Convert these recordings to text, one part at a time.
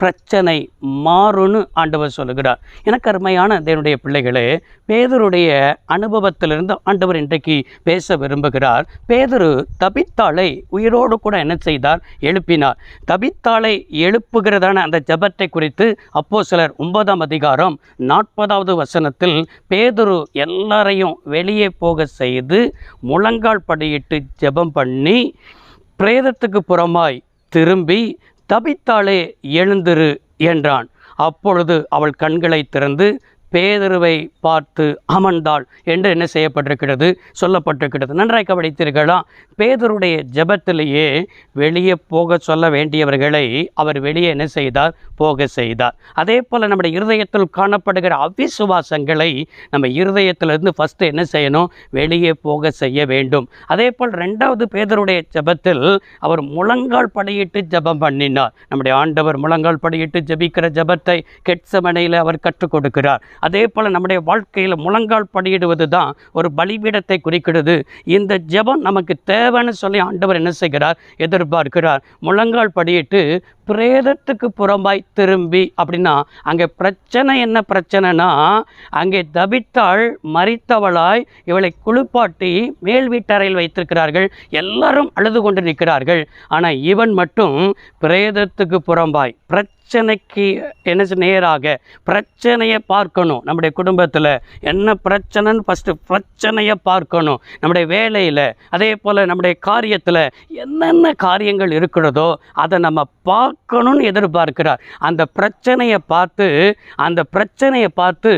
பிரச்சனை மாறுன்னு ஆண்டவர் சொல்லுகிறார். எனக்கு அருமையான தேவனுடைய பிள்ளைகளே பேதருடைய அனுபவத்திலிருந்து ஆண்டவர் இன்றைக்கு பேச விரும்புகிறார். பேதரு தபித்தாளை உயிரோடு கூட என்ன செய்தார்? எழுப்பினார். தபித்தாளை எழுப்புகிறதான அந்த ஜெபத்தை குறித்து அப்போ சிலர் ஒன்பதாம் அதிகாரம் நாற்பதாவது வசனத்தில் பேதுரு எல்லாரையும் வெளியே போக செய்து முழங்கால் படியிட்டு ஜெபம் பண்ணி பிரேதத்துக்கு புறமாய் திரும்பி தபித்தாளே எழுந்திரு என்றான். அப்பொழுது அவள் கண்களை திறந்து பேதருவை பார்த்து அமர்ந்தாள் என்று என்ன செய்யப்பட்டிருக்கிறது? சொல்லப்பட்டிருக்கிறது. நன்றாய் கவனித்தீர்களா? பேதருடைய ஜெபத்திலேயே வெளியே போக சொல்ல வேண்டியவர்களை அவர் வெளியே என்ன செய்தார்? போக செய்தார். அதே போல் நம்முடைய இருதயத்தில் காணப்படுகிற அவிசுவாசங்களை நம்ம இருதயத்திலிருந்து ஃபஸ்ட்டு என்ன செய்யணும்? வெளியே போக செய்ய வேண்டும். அதே போல் ரெண்டாவது பேதருடைய ஜெபத்தில் அவர் முழங்கால் படியிட்டு ஜெபம் பண்ணினார். நம்முடைய ஆண்டவர் முழங்கால் படியிட்டு ஜெபிக்கிற ஜெபத்தை கெட்சமனையில் அவர் கற்றுக் கொடுக்கிறார். அதே போல் நம்முடைய வாழ்க்கையில் முழங்கால் படியிடுவது தான் ஒரு பலிபீடத்தை குறிக்கிறது. இந்த ஜெபம் நமக்கு தேவைன்னு சொல்லி ஆண்டவர் என்ன செய்கிறார்? எதிர்பார்க்கிறார். முழங்கால் படியிட்டு பிரேதத்துக்கு புறம்பாய் திரும்பி அப்படின்னா அங்கே பிரச்சனை என்ன பிரச்சனைனா அங்கே தபித்தாள் மறித்தவளாய் இவளை குளிப்பாட்டி மேல் வீட்டறையில் வைத்திருக்கிறார்கள். எல்லாரும் அழுது கொண்டு நிற்கிறார்கள். ஆனால் இவன் மட்டும் பிரேதத்துக்கு புறம்பாய் பிரச்சனைக்கு என்ன நேராக பிரச்சனையை பார்க்கணும். நம்முடைய குடும்பத்தில் என்ன பிரச்சனைன்னு ஃபஸ்ட்டு பிரச்சனையை பார்க்கணும். நம்முடைய வேலையில் அதே போல் நம்முடைய காரியத்தில் என்னென்ன காரியங்கள் இருக்கிறதோ அதை நம்ம பார்க்கணும்னு எதிர்பார்க்கிறார். அந்த பிரச்சனையை பார்த்து அந்த பிரச்சனையை பார்த்து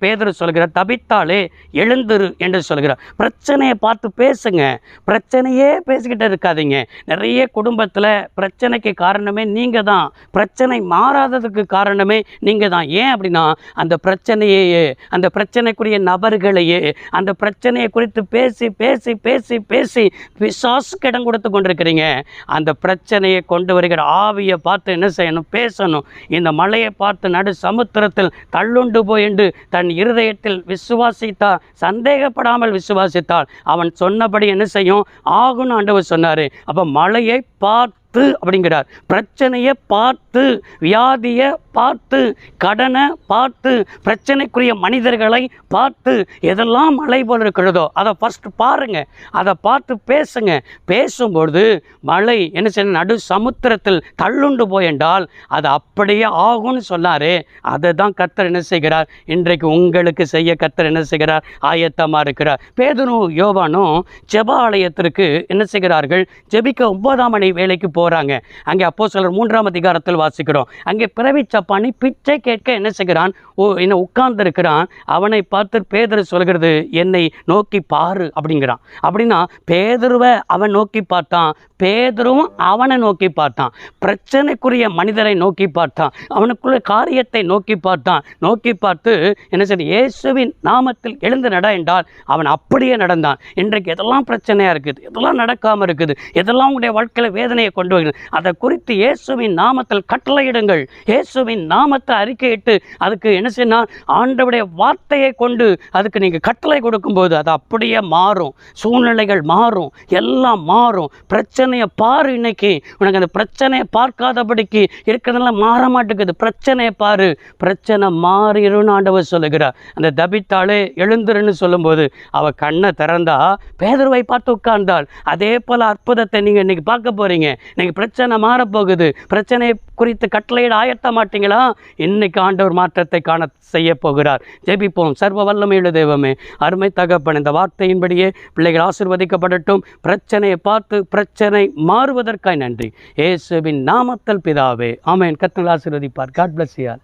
பேதர் சொல்கிறார் தபித்தாலே எழுந்துரு என்று சொல்கிறார். பிரச்சனையை பார்த்து பேசுங்க. பிரச்சனையே பேசிக்கிட்டு இருக்காதீங்க. நிறைய குடும்பத்தில் பிரச்சனைக்கு காரணமே நீங்கள் தான் பிரச்சனை மாறாததுக்கு காரணமே நீங்கள் தான் ஏன் அப்படின்னா அந்த பிரச்சனையே அந்த பிரச்சனைக்குரிய நபர்களையே அந்த பிரச்சனையை குறித்து பேசி பேசி பேசி பேசி விசுவாசுக்கு இடம் கொடுத்து கொண்டிருக்கிறீங்க. அந்த பிரச்சனையை கொண்டு வருகிற ஆவியை பார்த்து என்ன செய்யணும்? பேசணும். இந்த மலையை பார்த்து நடு சமுத்திரத்தில் தள்ளுண்டு போய் என்று தன் இருதயத்தில் விசுவாசித்தால் சந்தேகப்படாமல் விசுவாசித்தால் அவன் சொன்னபடி என்ன செய்யும்? ஆகும்னு ஆண்டவர் சொன்னார். அப்போ மலையை பார்த்து அப்படிங்கிறார். பிரச்சனையை பார்த்து வியாதியை பார்த்து கடனை பார்த்து பிரச்சனைக்குரிய மனிதர்களை பார்த்து எதெல்லாம் மழை போல் இருக்கிறதோ அதை ஃபஸ்ட்டு பாருங்கள் அதை பார்த்து பேசுங்க. பேசும்பொழுது மழை என்ன செய்ய நடு சமுத்திரத்தில் தள்ளுண்டு போயென்றால் அது அப்படியே ஆகும்னு சொன்னாரே. அதை தான் கத்தர் என்ன செய்கிறார்? இன்றைக்கு உங்களுக்கு செய்ய கத்தர் என்ன செய்கிறார்? ஆயத்தமாக இருக்கிறார். பேதனும் யோவானும் ஜெப ஆலயத்திற்கு என்ன செய்கிறார்கள்? ஜெபிக்க ஒன்பதாம் மணி வேலைக்கு போகிறாங்க அங்கே அப்போ சிலர் மூன்றாம் அதிகாரத்தில் வாசிக்கிறோம். அங்கே பிறவி சப்பானி பிச்சை கேட்க என்ன செய்கிறான்? ஓ என்ன உட்கார்ந்துருக்கிறான். அவனை பார்த்து பேதர் சொல்கிறது என்னை நோக்கி பாரு அப்படிங்கிறான். அப்படின்னா பேதருவை அவன் நோக்கி பார்த்தான். பேதரும் அவனை நோக்கி பார்த்தான். பிரச்சனைக்குரிய மனிதரை நோக்கி பார்த்தான். அவனுக்குள்ள காரியத்தை நோக்கி பார்த்தான். நோக்கி பார்த்து என்ன சரி இயேசுவின் நாமத்தில் எழுந்து நட என்றால் அவன் அப்படியே நடந்தான். இன்றைக்கு எதெல்லாம் பிரச்சனையாக இருக்குது? எதெல்லாம் நடக்காமல் இருக்குது? எதெல்லாம் உங்களுடைய வாழ்க்கையில் வேதனையை கொண்டு வருகிறது அதை குறித்து இயேசுவின் நாமத்தில் கட்டளையிடுங்கள். இயேசுவின் நாமத்தை அறிக்கையிட்டு அதுக்கு என்ன செய்யணும் ஆண்டவுடைய வார்த்தையை கொண்டு அதுக்கு நீங்கள் கட்டளை கொடுக்கும்போது அது அப்படியே மாறும். சூழ்நிலைகள் மாறும். எல்லாம் மாறும். பிரச்சனையை பாரு இன்னைக்கு. உனக்கு அந்த பிரச்சனையை பார்க்காதபடிக்கு இருக்கிறதெல்லாம் மாற மாட்டேங்குது. பிரச்சனையை பாரு. பிரச்சனை மாறிடும்னு ஆண்டவர் சொல்லுகிறார். அந்த தபித்தாளே எழுந்துருன்னு சொல்லும்போது அவ கண்ணை திறந்தா பேதர்வை பார்த்து உட்கார்ந்தாள். அதே போல் அற்புதத்தை நீங்கள் இன்னைக்கு பார்க்க போறீங்க. நீங்கள் பிரச்சனை மாறப்போகுது. பிரச்சனை குறித்து கட்டளையிட ஆயத்த மாட்டீங்களா? இன்னைக்கு ஆண்டவர் மாற்றத்தை காண செய்ய போகிறார். ஜெபிப்போம். சர்வ வல்லமையுள்ள தெய்வமே அருமை தகப்பன் இந்த வார்த்தையின்படியே பிள்ளைகள் ஆசிர்வதிக்கப்படட்டும். பிரச்சனையை பார்த்து பிரச்சனை மாறுவதற்காய் நன்றி. இயேசுவின் நாமத்தல் பிதாவே. ஆமேன். கத்தங்கள் ஆசிர்வதிப்பார். காட் பிளஸ் யார்